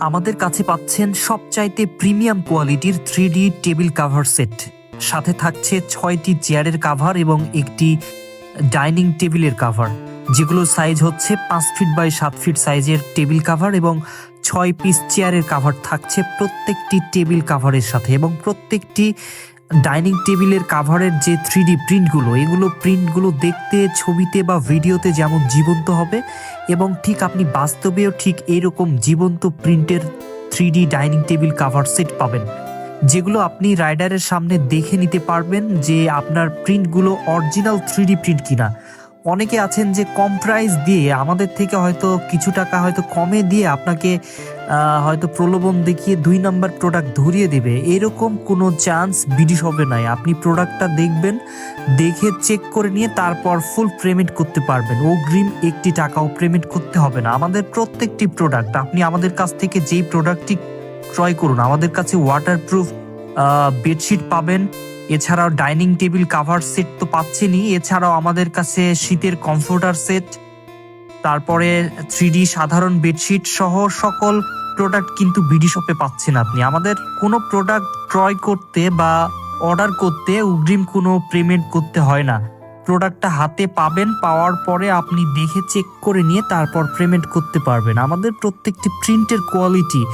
আমাদের কাছে পাচ্ছেন সবচাইতে প্রিমিয়াম কোয়ালিটির থ্রি টেবিল কাভার সেট। সাথে থাকছে ছয়টি চেয়ারের কাভার এবং একটি ডাইনিং টেবিলের কাভার, যেগুলো সাইজ হচ্ছে পাঁচ ফিট বাই সাত ফিট সাইজের টেবিল কাভার এবং ছয় পিস চেয়ারের কাভার থাকছে প্রত্যেকটি টেবিল কাভারের সাথে এবং প্রত্যেকটি ডাইনিং টেবিলের কাভারের যে থ্রি ডি প্রিন্টগুলো, এগুলো প্রিন্টগুলো দেখতে, ছবিতে বা ভিডিওতে যেমন জীবন্ত হবে এবং ঠিক আপনি বাস্তবেও ঠিক এরকম জীবন্ত প্রিন্টের three dining table cover set পাবেন, যেগুলো আপনি রাইডারের সামনে দেখে নিতে পারবেন যে আপনার প্রিন্টগুলো অরিজিনাল থ্রি প্রিন্ট কিনা। অনেকে আছেন যে কম প্রাইস দিয়ে, আমাদের থেকে হয়তো কিছু টাকা হয়তো কমে দিয়ে আপনাকে হয়তো প্রলোভন দেখিয়ে দুই নাম্বার প্রোডাক্ট ধরিয়ে দেবে। এরকম কোনো চান্স বিডি হবে নাই। আপনি প্রোডাক্টটা দেখবেন, দেখে চেক করে নিয়ে তারপর ফুল পেমেন্ট করতে পারবেন। অগ্রিম একটি টাকাও পেমেন্ট করতে হবে না। আমাদের প্রত্যেকটি প্রোডাক্ট আপনি আমাদের কাছ থেকে যেই প্রোডাক্টটি ক্রয় করুন, আমাদের কাছে ওয়াটারপ্রুফ বেডশিট পাবেন। এছাড়াও ডাইনিং টেবিল কাভার সেট তো পাচ্ছেনই। এছাড়াও আমাদের কাছে শীতের কমফোর্টার সেট তারপরে থ্রি সাধারণ বেডশিট সহ সকল প্রোডাক্ট কিন্তু বিডি শপে পাচ্ছেন আপনি। আমাদের কোনো প্রোডাক্ট ক্রয় করতে বা অর্ডার করতে অগ্রিম কোনো পেমেন্ট করতে হয় না। প্রোডাক্টটা হাতে পাবেন, পাওয়ার পরে আপনি দেখে চেক করে নিয়ে তারপর পেমেন্ট করতে পারবেন। আমাদের প্রত্যেকটি প্রিন্টের কোয়ালিটি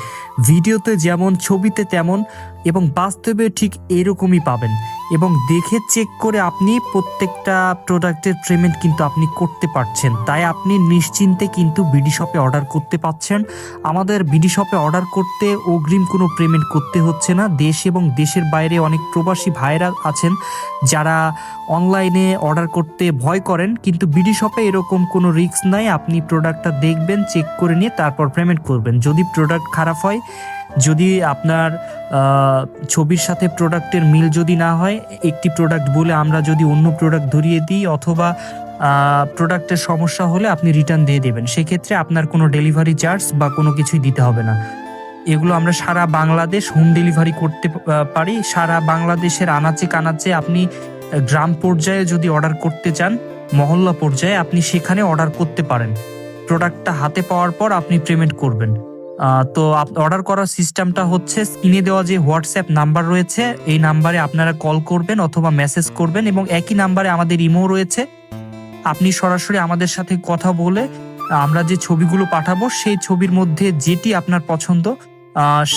ভিডিওতে যেমন, ছবিতে তেমন এবং বাস্তবে ঠিক এরকমই পাবেন। এবং দেখে চেক করে আপনি প্রত্যেকটা প্রোডাক্টের পেমেন্ট কিন্তু আপনি করতে পারছেন। তাই আপনি নিশ্চিন্তে কিন্তু বিডি শপে অর্ডার করতে পাচ্ছেন। আমাদের বিডি শপে অর্ডার করতে অগ্রিম কোনো পেমেন্ট করতে হচ্ছে না। দেশ এবং দেশের বাইরে অনেক প্রবাসী ভাইরা আছেন, যারা অনলাইনে অর্ডার করতে ভয় করেন। কিন্তু বিডি শপে এরকম কোনো রিস্ক নাই। আপনি প্রোডাক্টটা দেখবেন চেক করে নিয়ে তারপর পেমেন্ট করবেন। যদি প্রোডাক্ট খারাপ হয় যদি আপনার ছবির সাথে প্রোডাক্টের মিল যদি না হয়, একটি প্রোডাক্ট বলে আমরা যদি অন্য প্রোডাক্ট ধরিয়ে দিই অথবা প্রোডাক্টের সমস্যা হলে আপনি রিটার্ন দিয়ে দেবেন। সেক্ষেত্রে আপনার কোনো ডেলিভারি চার্জ বা কোনো কিছুই দিতে হবে না। এগুলো আমরা সারা বাংলাদেশ হোম ডেলিভারি করতে পারি। সারা বাংলাদেশের আনাচে কানাচে আপনি গ্রাম পর্যায়ে যদি অর্ডার করতে চান, মহল্লা পর্যায়ে আপনি সেখানে অর্ডার করতে পারেন। প্রোডাক্টটা হাতে পাওয়ার পর আপনি পেমেন্ট করবেন। তো অর্ডার করার সিস্টেমটা হচ্ছে স্ক্রিনে দেওয়া যে হোয়াটসঅ্যাপ নাম্বার রয়েছে, এই নাম্বারে আপনারা কল করবেন অথবা মেসেজ করবেন এবং একই নাম্বারে আমাদের ইমো রয়েছে। আপনি সরাসরি আমাদের সাথে কথা বলে আমরা যে ছবিগুলো পাঠাবো, সেই ছবির মধ্যে যেটি আপনার পছন্দ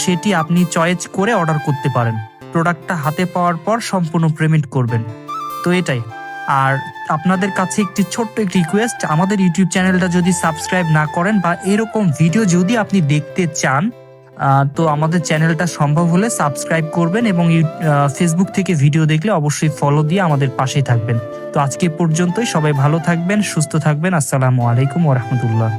সেটি আপনি চয়েস করে অর্ডার করতে পারেন। প্রোডাক্টটা হাতে পাওয়ার পর সম্পূর্ণ পেমেন্ট করবেন। তো এটাই। আর আপনাদের কাছে একটি ছোট্ট একটি রিকোয়েস্ট আমাদের ইউটিউব চ্যানেলটা যদি সাবস্ক্রাইব না করেন বা এরকম ভিডিও যদি আপনি দেখতে চান তো আমাদের চ্যানেলটা সম্ভব হলে সাবস্ক্রাইব করবেন এবং ফেসবুক থেকে ভিডিও দেখলে অবশ্যই ফলো দিয়ে আমাদের পাশেই থাকবেন। তো আজকে পর্যন্তই, সবাই ভালো থাকবেন, সুস্থ থাকবেন। আসসালামু আলাইকুম ওরহমতুল্লাহ